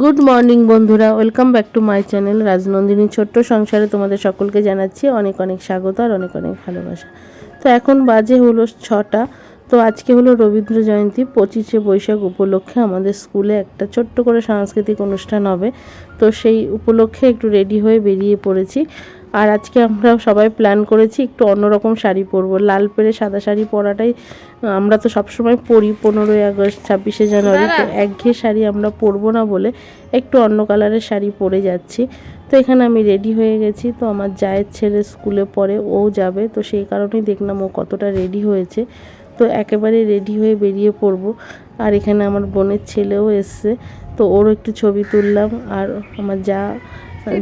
Good morning বন্ধুরা। Welcome back to my channel Rajnandini ছোট্ট সংসারে তোমাদের সকলকে জানাচ্ছি অনেক অনেক স্বাগত আর অনেক অনেক ভালোবাসা। তো এখন বাজে হলো ছটা। তো আজকে হলো রবীন্দ্র জয়ন্তী, পঁচিশে বৈশাখ উপলক্ষে আমাদের স্কুলে একটা ছোট্ট করে সাংস্কৃতিক অনুষ্ঠান হবে। তো সেই উপলক্ষে একটু রেডি হয়ে বেরিয়ে পড়েছি। আর আজকে আমরা সবাই প্ল্যান করেছি একটু অন্যরকম শাড়ি পরবো। লাল পেরে সাদা শাড়ি পরাটাই আমরা তো সবসময় পরি পনেরোই আগস্ট ছাব্বিশে জানুয়ারি তো একঘেয়ে শাড়ি আমরা পরবো না বলে একটু অন্য কালারের শাড়ি পরে যাচ্ছি। তো এখানে আমি রেডি হয়ে গেছি তো আমার জায়ের ছেলে স্কুলে পড়ে ও যাবে তো সেই কারণেই দেখলাম ও কতটা রেডি হয়েছে। তো একেবারে রেডি হয়ে বেরিয়ে পড়ব। আর এখানে আমার বোনের ছেলেও এসছে তো ওরও একটু ছবি তুললাম। আর আমার যা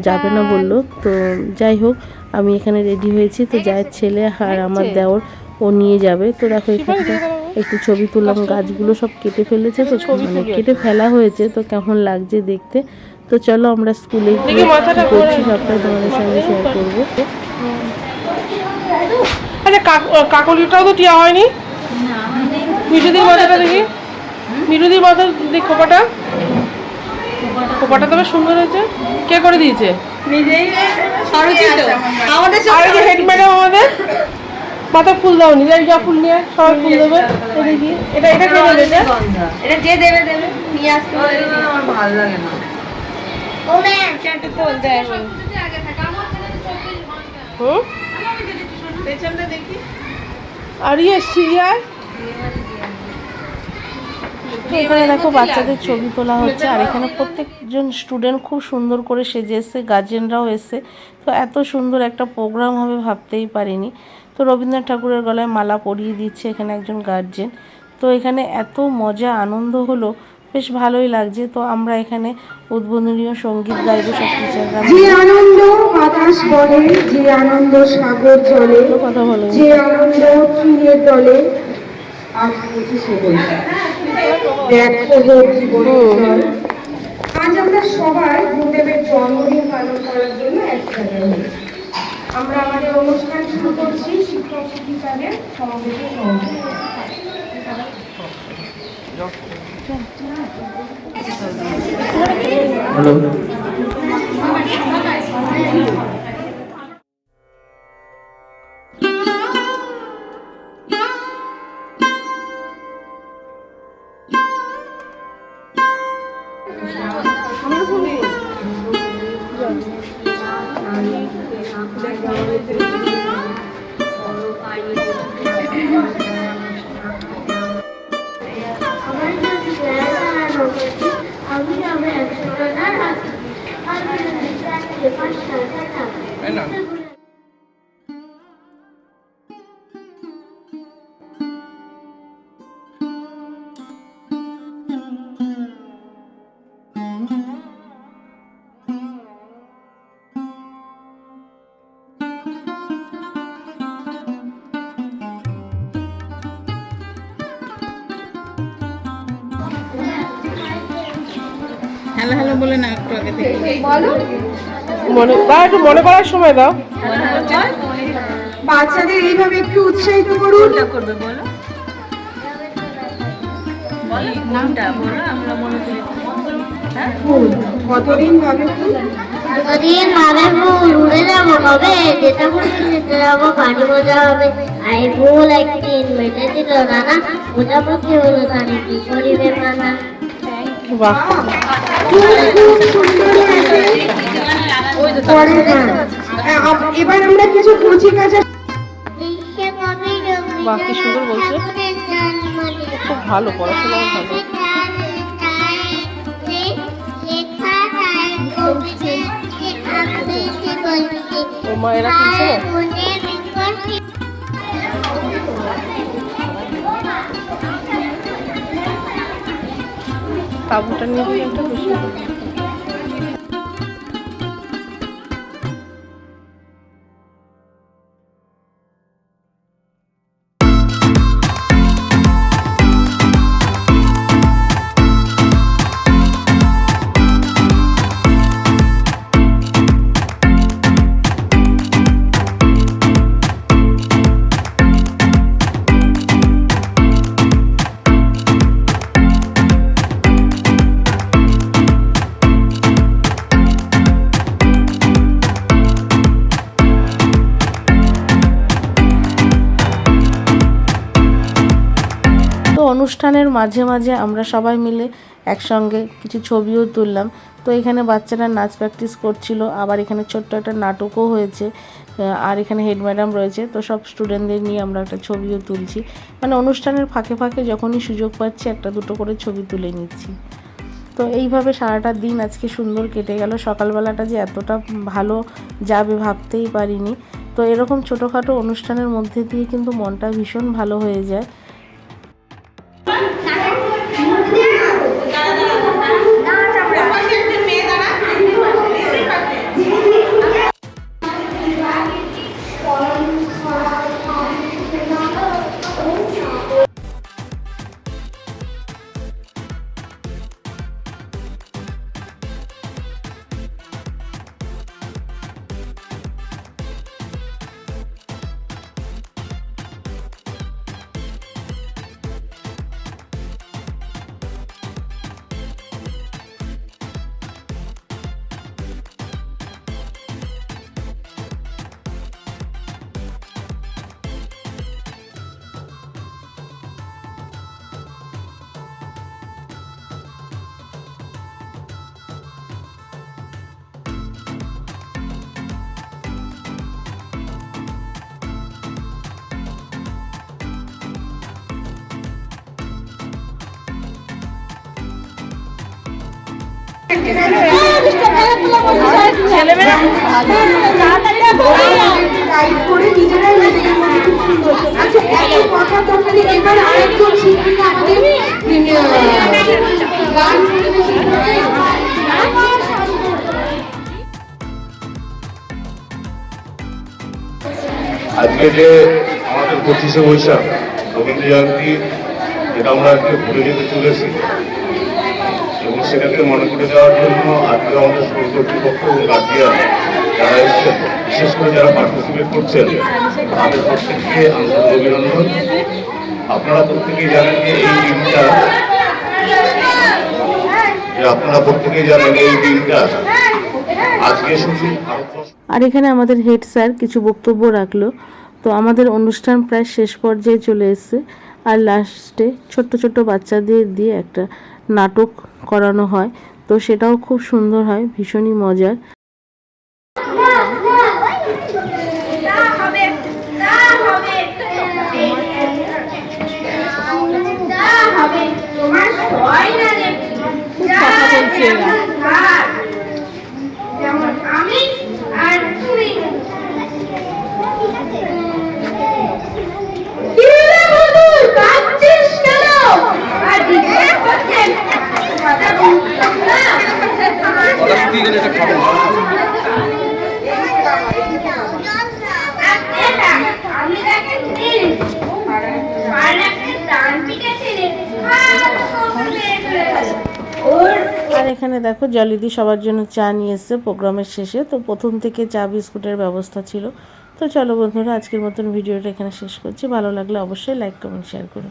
যাবে না বলল। তো যাই হোক আমি এখানে রেডি হয়েছি। তো যায়ের ছেলে আর আমার দেওর ও নিয়ে যাবে। তো দেখো এখানটা একটু ছবি তুললাম গাছগুলো সব কেটে ফেলেছে। তো মানে কেটে ফেলা হয়েছে তো কেমন লাগছে দেখতে। তো চলো আমরা স্কুলে গিয়ে করছি সবটাই তোমাদের সঙ্গে শেয়ার করব। আচ্ছা কাক- কাকলিটাও তো টিয়া হয়নি? মিঠুদির মাথাটা দেখি। মিঠুদির মাথার দেখ খোপাটা। খোপাটা। তবে সুন্দর হয়েছে। কে করে দিয়েছে? আমাদের আর হেড ম্যাডাম আমাদের। মাথা ফুল দাওনি যাই যা ফুল নিয়ে সবাই ফুল দেবে। এটা এটা কে দেবে এটা? যে দেবে দেবে। নিয়ে আসতে আমার ভালো লাগে না। চারটে আসো হুম? আর ইয়ে সিরিয়ায় তো এখানে দেখো বাচ্চাদের ছবি তোলা হচ্ছে আর এখানে প্রত্যেকজন স্টুডেন্ট খুব সুন্দর করে সেজে এসছে গার্জেনরাও এসছে। তো এত সুন্দর একটা প্রোগ্রাম হবে ভাবতেই পারিনি। তো রবীন্দ্রনাথ ঠাকুরের গলায় মালা পরিয়ে দিচ্ছে এখানে একজন গার্জেন তো এখানে এত মজা আনন্দ হলো বেশ ভালোই লাগছে। তো আমরা এখানে উদ্বোধনীয় সংগীত গাইব সব টিচাররা যে আনন্দ বাতাস বলে যে আনন্দ সাগর জলে কথা বলো। যে আনন্দ তৃণের দলে আজ আমরা সবাই গুরুদেবের জন্মদিন পালন করার জন্য হয়েছি আমরা আমাদের অনুষ্ঠান শুরু করছি শিক্ষক শিক্ষিকাদের সমাবেশের সঙ্গে পাঁচশো হ্যালো হ্যালো বলে না একটু আগে থেকে। মনে দাও একটু মনে করার সময় দাও। বাচ্চাদের এইভাবে একটু উৎসাহিত করুন। করবে বলো? মনে ফুল। কতদিন ভাবে কতদিন ভাবে ফুল? উড়ে যাব কবে? যেতে বলছি যেতে যাব পানি মজা হবে। আই ভুল একদিন মেটে দিল নানা হলো তানে কি করিবে মানা বাহ খুব সুন্দর পরে আ- এবার আমরা কিছু কচি কাঁচা বাহ, কি সুন্দর বলছে। খুব ভালো পড়াশোনাও ভালো। ও মা এরা কিনছে? তাবুটা নিয়ে একটা বেশি অনুষ্ঠানের মাঝে মাঝে আমরা সবাই মিলে একসঙ্গে কিছু ছবিও তুললাম। তো এখানে বাচ্চারা নাচ প্র্যাকটিস করছিল, আবার এখানে ছোট্ট একটা নাটকও হয়েছে আর এখানে হেড ম্যাডাম রয়েছে। তো সব স্টুডেন্টদের নিয়ে আমরা একটা ছবিও তুলছি। মানে অনুষ্ঠানের ফাঁকে ফাঁকে যখনই সুযোগ পাচ্ছি, একটা দুটো করে ছবি তুলে নিচ্ছি। তো এইভাবে সারাটা দিন আজকে সুন্দর কেটে গেল। সকালবেলাটা যে এতটা ভালো যাবে ভাবতেই পারিনি। তো এরকম ছোটোখাটো অনুষ্ঠানের মধ্যে দিয়ে কিন্তু মনটা ভীষণ ভালো হয়ে যায়। আজকে যে আমাদের পঁচিশে বৈশাখ রবীন্দ্র জয়ন্তী যেটা আমরা আজকে ভুলে যেতে চলেছি। সেটাকে মনে করে দেওয়ার জন্য আজকে আমাদের স্কুল কর্তৃপক্ষ এবং গার্জিয়ান যারা এসছেন, বিশেষ করে যারা পার্টিসিপেট করছেন, তাদের প্রত্যেককে আন্তরিক অভিনন্দন। আপনারা প্রত্যেকেই জানেন যে এই দিনটা আপনারা প্রত্যেকেই জানেন এই দিনটা আজকে শুধু আর এখানে আমাদের হেড স্যার কিছু বক্তব্য রাখল। তো আমাদের অনুষ্ঠান প্রায় শেষ পর্যায়ে চলে এসেছে। আর লাস্টে ছোট্ট ছোট্ট বাচ্চাদের দিয়ে একটা নাটক করানো হয়। তো সেটাও খুব সুন্দর হয় ভীষণই মজার তোমার সবাই না দেখি কথা বলছে যেমন আমি আর তুমি কি রে বন্ধু, কাঁদছিস কেন? আর জিজ্ঞেস করছেন, কথা বলছিস না? আর এটা, আমি তাকে চিনি। আর একটা ডানপিকে চিনি। আর কখন বের হয়ে গেল। ওর আর এখানে দেখো জলিদি সবার জন্য চা নিয়ে এসছে প্রোগ্রামের শেষে। তো প্রথম থেকে চা বিস্কুটের ব্যবস্থা ছিল। তো চলো বন্ধুরা, আজকের মতন ভিডিওটা এখানে শেষ করছি। ভালো লাগলে অবশ্যই লাইক কমেন্ট শেয়ার করো।